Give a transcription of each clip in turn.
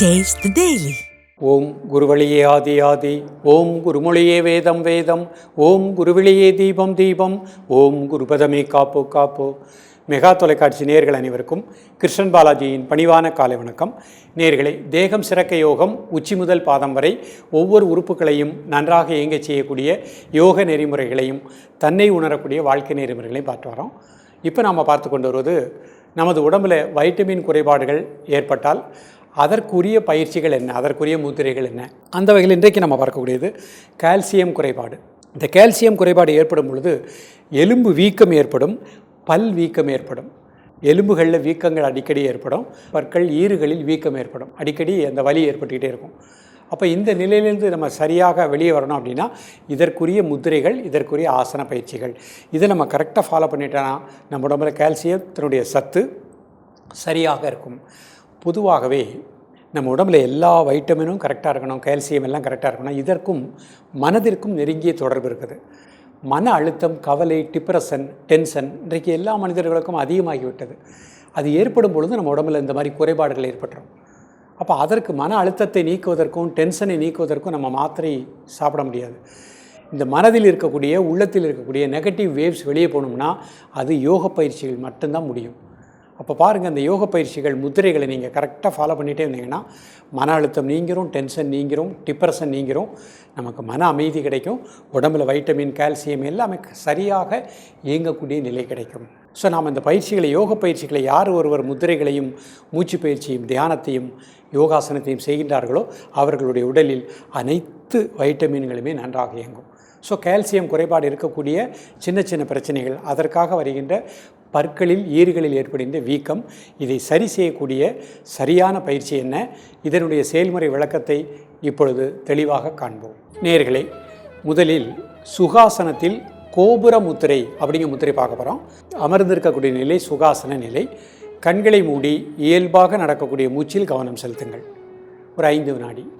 Taste the Daily. ஓம் குருவழியே ஆதி ஆதி ஓம் குருமொழியே வேதம் வேதம் ஓம் குருவிழியே தீபம் தீபம் ஓம் குருபதமே காப்போ காப்போ. மெகா தொலைக்காட்சி நேர்கள் அனைவருக்கும் கிருஷ்ணன் பாலாஜியின் பணிவான காலை வணக்கம். நேர்களை தேகம் சிறக்க யோகம் உச்சி முதல் பாதம் வரை ஒவ்வொரு உறுப்புகளையும் நன்றாக இயங்கச் செய்யக்கூடிய யோக நெறிமுறைகளையும் தன்னை உணரக்கூடிய வாழ்க்கை நெறிமுறைகளையும் பார்த்து வரோம். இப்போ நாம் பார்த்து கொண்டு வருவது நமது உடம்பில் வைட்டமின் குறைபாடுகள் ஏற்பட்டால் அதற்குரிய பயிற்சிகள் என்ன? அதற்குரிய முத்திரைகள் என்ன? அந்த வகையில் இன்றைக்கு நம்ம பார்க்கக்கூடியது கால்சியம் குறைபாடு. இந்த கால்சியம் குறைபாடு ஏற்படும் பொழுது எலும்பு வீக்கம் ஏற்படும் பல் வீக்கம் ஏற்படும். எலும்புகளில் வீக்கங்கள் அடிக்கடி ஏற்படும் பற்கள் ஈறுகளில் வீக்கம் ஏற்படும். அடிக்கடி அந்த வலி ஏற்பட்டுக்கிட்டே இருக்கும். அப்போ இந்த நிலையிலேருந்து நம்ம சரியாக வெளியே வரணும் அப்படின்னா இதற்குரிய முத்திரைகள் இதற்குரிய ஆசன பயிற்சிகள். இதை நம்ம கரெக்டாக ஃபாலோ பண்ணிட்டோன்னா நம்ம உடம்புல கால்சியத்தினுடைய சத்து சரியாக இருக்கும். பொதுவாகவே நம்ம உடம்புல எல்லா வைட்டமினும் கரெக்டாக இருக்கணும் கால்சியம் எல்லாம் கரெக்டாக இருக்கணும். இதற்கும் மனதிற்கும் நெருங்கிய தொடர்பு இருக்குது. மன அழுத்தம் கவலை டிப்ரெஷன் டென்ஷன் இன்றைக்கு எல்லா மனிதர்களுக்கும் அதிகமாகிவிட்டது. அது ஏற்படும் பொழுது நம்ம உடம்புல இந்த மாதிரி குறைபாடுகள் ஏற்பட்டுரும். அப்போ அதற்கு மன அழுத்தத்தை நீக்குவதற்கும் டென்ஷனை நீக்குவதற்கும் நம்ம மாத்திரை சாப்பிட முடியாது. இந்த மனதில் இருக்கக்கூடிய உள்ளத்தில் இருக்கக்கூடிய நெகட்டிவ் வேவ்ஸ் வெளியே போகணும்னா அது யோக பயிற்சிகள் மட்டும்தான் முடியும். அப்போ பாருங்கள் அந்த யோக பயிற்சிகள் முதிரைகளை நீங்கள் கரெக்டாக ஃபாலோ பண்ணிகிட்டே இருந்தீங்கன்னா மன அழுத்தம் நீங்கிறோம் டென்ஷன் நீங்கிறோம் டிப்ரெஷன் நீங்கிறோம் நமக்கு மன அமைதி கிடைக்கும் உடம்புல வைட்டமின் கால்சியம் எல்லாமே சரியாக இயங்கக்கூடிய நிலை கிடைக்கும். ஸோ நாம் இந்த பயிற்சிகளை யோக பயிற்சிகளை யார் ஒருவர் முதிரைகளையும் மூச்சு பயிற்சியும் தியானத்தையும் யோகாசனத்தையும் செய்கின்றார்களோ அவர்களுடைய உடலில் அனைத்து வைட்டமின்களுமே நன்றாக இயங்கும். ஸோ கால்சியம் குறைபாடு இருக்கக்கூடிய சின்ன சின்ன பிரச்சனைகள் அதற்காக வருகின்ற பற்களில் ஈறுகளில் ஏற்படுகின்ற வீக்கம் இதை சரி செய்யக்கூடிய சரியான பயிற்சி என்ன? இதனுடைய செயல்முறை விளக்கத்தை இப்பொழுது தெளிவாக காண்போம். நேர்களே முதலில் சுகாசனத்தில் கோபுர முத்திரை அப்படிங்கிற முத்திரை பார்க்க போகிறோம் அமர்ந்திருக்கக்கூடிய நிலை சுகாசன நிலை. கண்களை மூடி இயல்பாக நடக்கக்கூடிய மூச்சில் கவனம் செலுத்துங்கள். ஒரு ஐந்து வினாடி.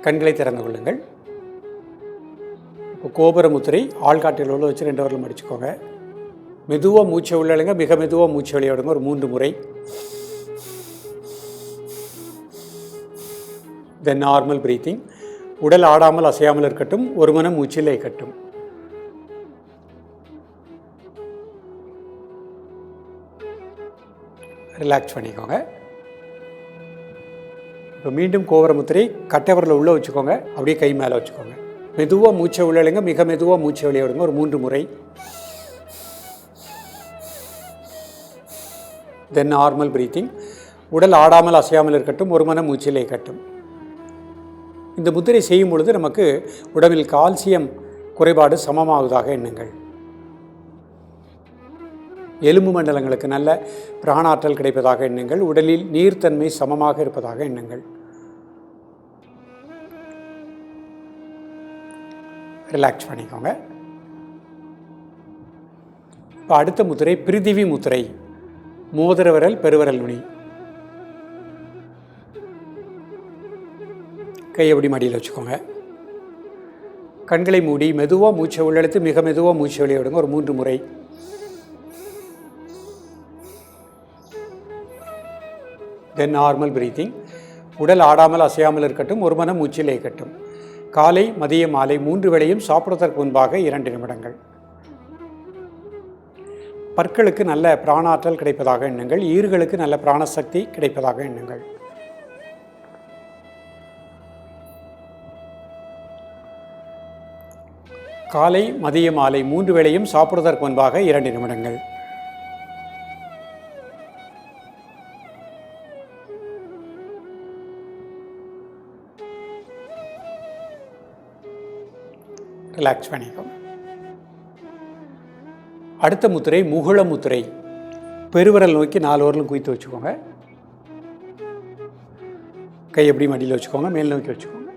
கண்களை திறந்து கொள்ளுங்கள். இப்போ கோபுர முத்திரை ஆள்காட்டில் உள்ள வச்சு ரெண்டு வரலும் அடிச்சுக்கோங்க. மெதுவாக மூச்சை உள்ளழுங்க மிக மெதுவாக மூச்சை விளையாடுங்க ஒரு மூன்று முறை. தென் நார்மல் பிரீத்திங் உடல் ஆடாமல் அசையாமல் இருக்கட்டும் ஒரு மனம் மூச்சில் இருக்கட்டும். ரிலாக்ஸ் பண்ணிக்கோங்க. இப்போ மீண்டும் கோவர முத்திரை கட்டவரில் உள்ளே வச்சுக்கோங்க அப்படியே கை மேலே வச்சுக்கோங்க. மெதுவாக மூச்சை உள்ளழுங்க மிக மெதுவாக மூச்சை விளையாடுங்க விடுங்க ஒரு மூன்று முறை. தென் நார்மல் பிரீத்திங் உடல் ஆடாமல் அசையாமல் இருக்கட்டும் ஒரு மன மூச்சிலே கட்டும் இந்த முத்திரை செய்யும் பொழுது நமக்கு உடம்பில் கால்சியம் குறைபாடு சமமாவதாக எண்ணுங்கள். எலும்பு மண்டலங்களுக்கு நல்ல பிராணாற்றல் கிடைப்பதாக எண்ணுங்கள். உடலில் நீர்த்தன்மை சமமாக இருப்பதாக எண்ணுங்கள். ரிலாக்ஸ் பண்ணிக்கோங்க. இப்போ அடுத்த முத்திரை பிரிதிவி முத்திரை. மோதிர விரல் பெருவிரல் நுனி கை எப்படி மடியில் வச்சுக்கோங்க. கண்களை மூடி மெதுவாக மூச்சை உள்ளெழுத்து மிக மெதுவாக மூச்சை வெளியே விடுங்க. ஒரு மூன்று முறை. தென் நார்மல் பிரீத்திங் உடல் ஆடாமல் அசையாமல் இருக்கட்டும். ஒரு மனம் மூச்சில் இருக்கட்டும். காலை மதியம் மாலை மூன்று வேளையும் சாப்பிடுவதற்கு முன்பாக இரண்டு நிமிடங்கள். பற்களுக்கு நல்ல பிராணாற்றல் கிடைப்பதாக எண்ணுங்கள் ஈறுகளுக்கு நல்ல பிராணசக்தி கிடைப்பதாக எண்ணுங்கள். காலை மதிய மாலை மூன்று வேளையும் சாப்பிடுவதற்கு முன்பாக இரண்டு நிமிடங்கள். ரிலாக்ஸ் பண்ணிக்கோங்க. அடுத்த முத்திரை முகுள முத்திரை. பெருவிரல் நோக்கி நாலு வரலும் குவித்து வச்சுக்கோங்க. கை எப்படி மடியில் வச்சுக்கோங்க மேல் நோக்கி வச்சுக்கோங்க.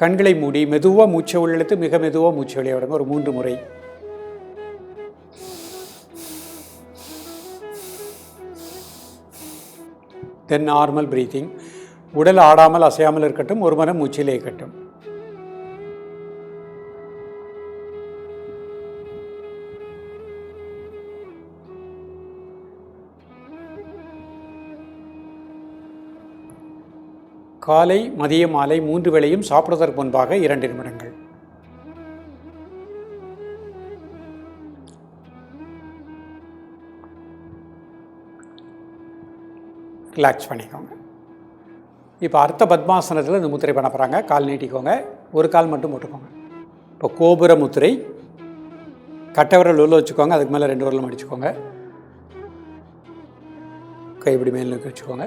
கண்களை மூடி மெதுவாக மூச்சை உள்ளெழுத்து மிக மெதுவாக மூச்சை வெளியே விடுங்க ஒரு மூன்று முறை. தென் நார்மல் பிரீத்திங் உடல் ஆடாமல் அசையாமல் இருக்கட்டும் ஒரு மனம் மூச்சிலே இருக்கட்டும். காலை மதிய மாலை மூன்று வேளையும் சாப்பிடுவதற்கு முன்பாக இரண்டு நிமிடங்கள். ரிலாக்ஸ் பண்ணிக்கோங்க. இப்போ அர்த்த பத்மாசனத்தில் இந்த முத்திரை பண்ண போகிறாங்க கால் நீட்டிக்கோங்க. ஒரு கால் மட்டும் போட்டுக்கோங்க. இப்போ கோபுர முத்திரை கட்டவரல் உள்ள வச்சுக்கோங்க. அதுக்கு மேலே ரெண்டு வரலும் அடிச்சுக்கோங்க. கைப்பிடி இப்படி மேல் வச்சுக்கோங்க.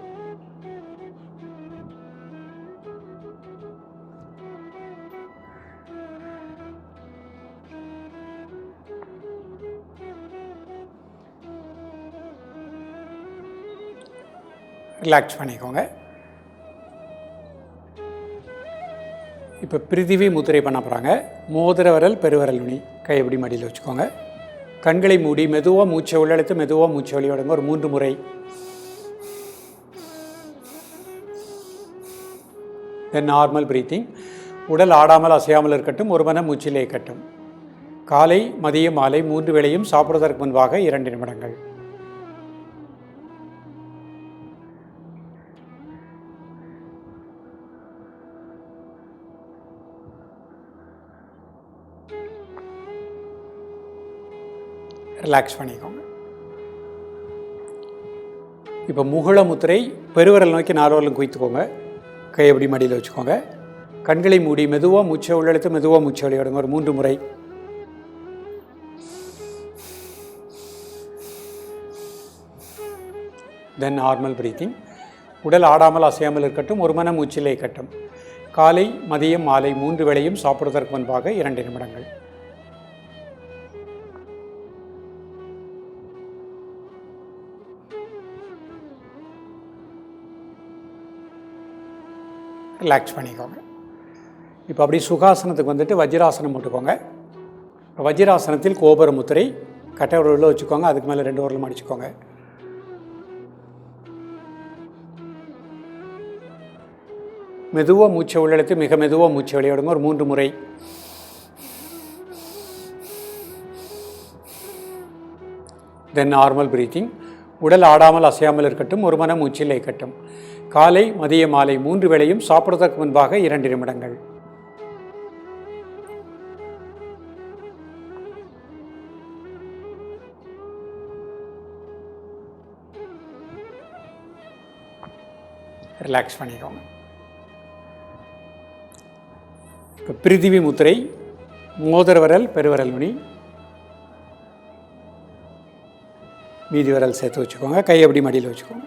ரிலாக்ஸ் பண்ணிக்கோங்க. இப்போ பிரிதிவி முத்திரை பண்ண போகிறாங்க மோதிர விரல் பெருவரல் நுனி. கை எப்படி மடியில் வச்சுக்கோங்க. கண்களை மூடி மெதுவாக மூச்சை உள்ளெழுத்து மெதுவாக மூச்சை வெளியிடுங்க ஒரு மூன்று முறை. தென் நார்மல் பிரீத்திங் உடல் ஆடாமல் அசையாமல் இருக்கட்டும் ஒரு மன மூச்சிலே இருக்கட்டும். காலை மதியம் மாலை மூன்று வேளையும் சாப்பிடுவதற்கு முன்பாக இரண்டு நிமிடங்கள். ரிலாக்ஸ் பண்ணிக்கோங்க. இப்போ முகுள முத்திரை பெருவிரல் நோக்கி நாலுவரலும் குவித்துக்கோங்க. கை எப்படி மடியில் வச்சுக்கோங்க. கண்களை மூடி மெதுவாக மூச்சை உள்ளெழுத்து மெதுவாக மூச்சை விளையாடுங்க. ஒரு மூன்று முறை. தென் நார்மல் பிரீத்திங் உடல் ஆடாமல் அசையாமல் இருக்கட்டும் ஒரு மன மூச்சிலே கட்டும் காலை மதியம் மாலை மூன்று வேளையும் சாப்பிடுவதற்கு முன்பாக இரண்டு நிமிடங்கள். ரிலாக்ஸ் பண்ணிக்கோங்க. இப்போ அப்படியே சுகாசனத்துக்கு வந்துட்டு வஜ்ராசனம் போட்டுக்கோங்க. வஜ்ராசனத்தில் கோபுர முத்திரை கட்டை உள்ள வச்சுக்கோங்க. அதுக்கு மேலே ரெண்டு உரலும் அடிச்சுக்கோங்க மெதுவாக மூச்சை உள்ளெடுத்து மிக மெதுவாக மூச்சை வெளியிடுங்க. ஒரு மூன்று முறை. தென் நார்மல் பிரீத்திங் உடல் ஆடாமல் அசையாமல் இருக்கட்டும். ஒரு மன மூச்சில் இருக்கட்டும் காலை மதிய மாலை மூன்று வேளையும் சாப்பிடுவதற்கு முன்பாக இரண்டு நிமிடங்கள். ரிலாக்ஸ் பண்ணிக்கோங்க. இப்போ பிரிதிவி முத்திரை மோதர்வரல் பெருவரல் நுனி மீதி வரல் சேர்த்து வச்சுக்கோங்க. கை அப்படி மடியில் வச்சுக்கோங்க.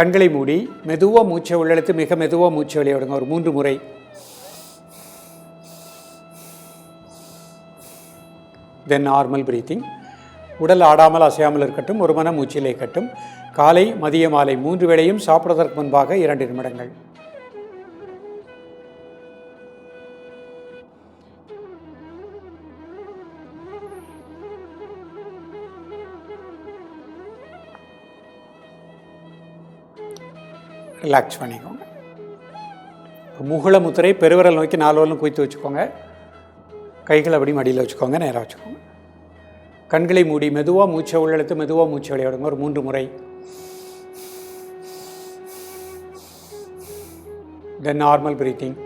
கண்களை மூடி மெதுவாக மூச்சை உள்ளெழுத்து மிக மெதுவாக மூச்சை வெளியிடுங்க ஒரு மூன்று முறை. தென் நார்மல் பிரீத்திங் உடல் ஆடாமல் அசையாமல் இருக்கட்டும் ஒரு மன மூச்சிலே கட்டும் காலை மதிய மாலை மூன்று வேளையும் சாப்பிடுவதற்கு முன்பாக இரண்டு நிமிடங்கள். ரிலாக்ஸ் பண்ணிக்கோங்க. முகுள முத்திரை பெருவிரல் நோக்கி நாலு வரலும் குவித்து வச்சுக்கோங்க. கைகளை அப்படி மடியில் வச்சுக்கோங்க நேராக வச்சுக்கோங்க. கண்களை மூடி மெதுவாக மூச்சை உள்ளெழுத்து மெதுவாக மூச்சை விளையாடுங்க. ஒரு மூன்று முறை. தென் நார்மல் பிரீத்திங்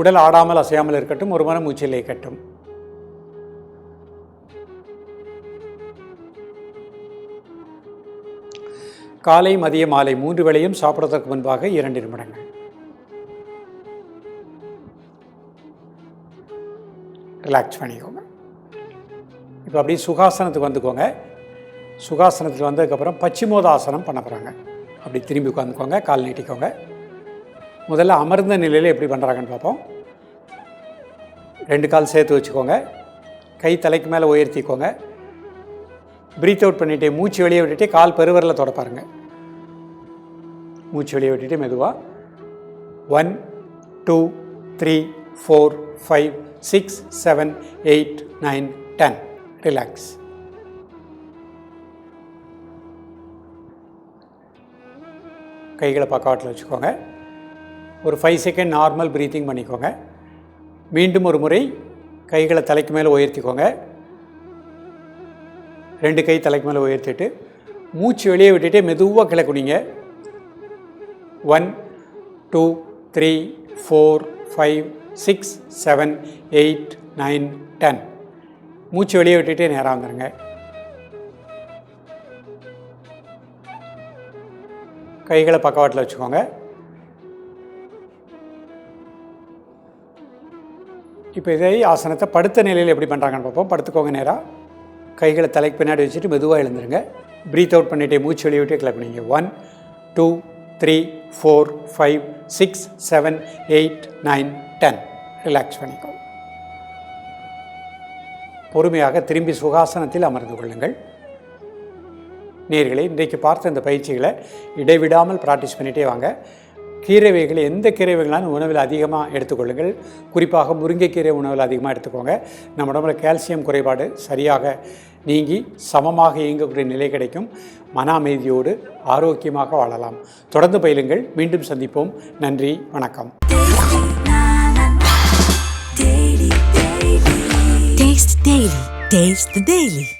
உடல் ஆடாமல் அசையாமல் இருக்கட்டும் ஒரு மனம் மூச்சில் கட்டும் காலை மதிய மாலை மூன்று வேளையும் சாப்பிட்றதற்கு முன்பாக இரண்டு நிமிடங்கள். ரிலாக்ஸ் பண்ணிக்கோங்க. இப்போ அப்படியே சுகாசனத்துக்கு வந்துக்கோங்க. சுகாசனத்தில் வந்ததுக்கப்புறம் பச்சிமோதாசனம் பண்ண போகிறாங்க அப்படி திரும்பி உட்காந்துக்கோங்க கால் நீட்டிக்கோங்க. முதல்ல அமர்ந்த நிலையில் எப்படி பண்ணுறாங்கன்னு பார்ப்போம். ரெண்டு கால் சேர்த்து வச்சுக்கோங்க. கை தலைக்கு மேலே உயர்த்திக்கோங்க. ப்ரீத் அவுட் பண்ணிவிட்டு மூச்சு வெளியே விட்டுட்டு கால் பெருவரில் தொடப்பாருங்க மூச்சு வெளியே விட்டுட்டு மெதுவாக one two three four five six seven eight nine ten relax கைகளை பக்கவாட்டில் வச்சுக்கோங்க. ஒரு ஃபைவ் செகண்ட் நார்மல் ப்ரீத்திங் பண்ணிக்கோங்க. மீண்டும் ஒரு முறை கைகளை தலைக்கு மேலே உயர்த்திக்கோங்க. ரெண்டு கை தலைக்கு மேலே உயர்த்திட்டு மூச்சு வெளியே விட்டுட்டு மெதுவாக கீழே one two three four five six seven eight nine ten மூச்சு வெளியே விட்டுட்டு நேராக வந்துடுங்க கைகளை பக்கவாட்டில் வச்சுக்கோங்க. இப்போ இதே ஆசனத்தை படுத்த நிலையில் எப்படி பண்ணுறாங்கன்னு பார்ப்போம். படுத்துக்கோங்க நேராக கைகளை தலைக்கு பின்னாடி வச்சுட்டு மெதுவாக எழுந்துருங்க. ப்ரீத் அவுட் பண்ணிவிட்டு மூச்சு வெளியிட்டே கிளப்பினீங்க one two three four five six seven eight nine ten relax பண்ணிக்கோ. பொறுமையாக திரும்பி சுகாசனத்தில் அமர்ந்து கொள்ளுங்கள். நேர்களை இன்றைக்கு பார்த்த இந்த பயிற்சிகளை இடைவிடாமல் ப்ராக்டிஸ் பண்ணிகிட்டே வாங்க. கீரை வகைகள் எந்த கீரை வகைகளான உணவில் அதிகமாக எடுத்துக்கொள்ளுங்கள். குறிப்பாக முருங்கைக்கீரை உணவில் அதிகமாக எடுத்துக்கோங்க. நம்ம உடம்புல கால்சியம் குறைபாடு சரியாக நீங்கி சமமாக இயங்கக்கூடிய நிலை கிடைக்கும். மன அமைதியோடு ஆரோக்கியமாக வாழலாம். தொடர்ந்து பயிலுங்கள். மீண்டும் சந்திப்போம். நன்றி. வணக்கம். Taste the Daily.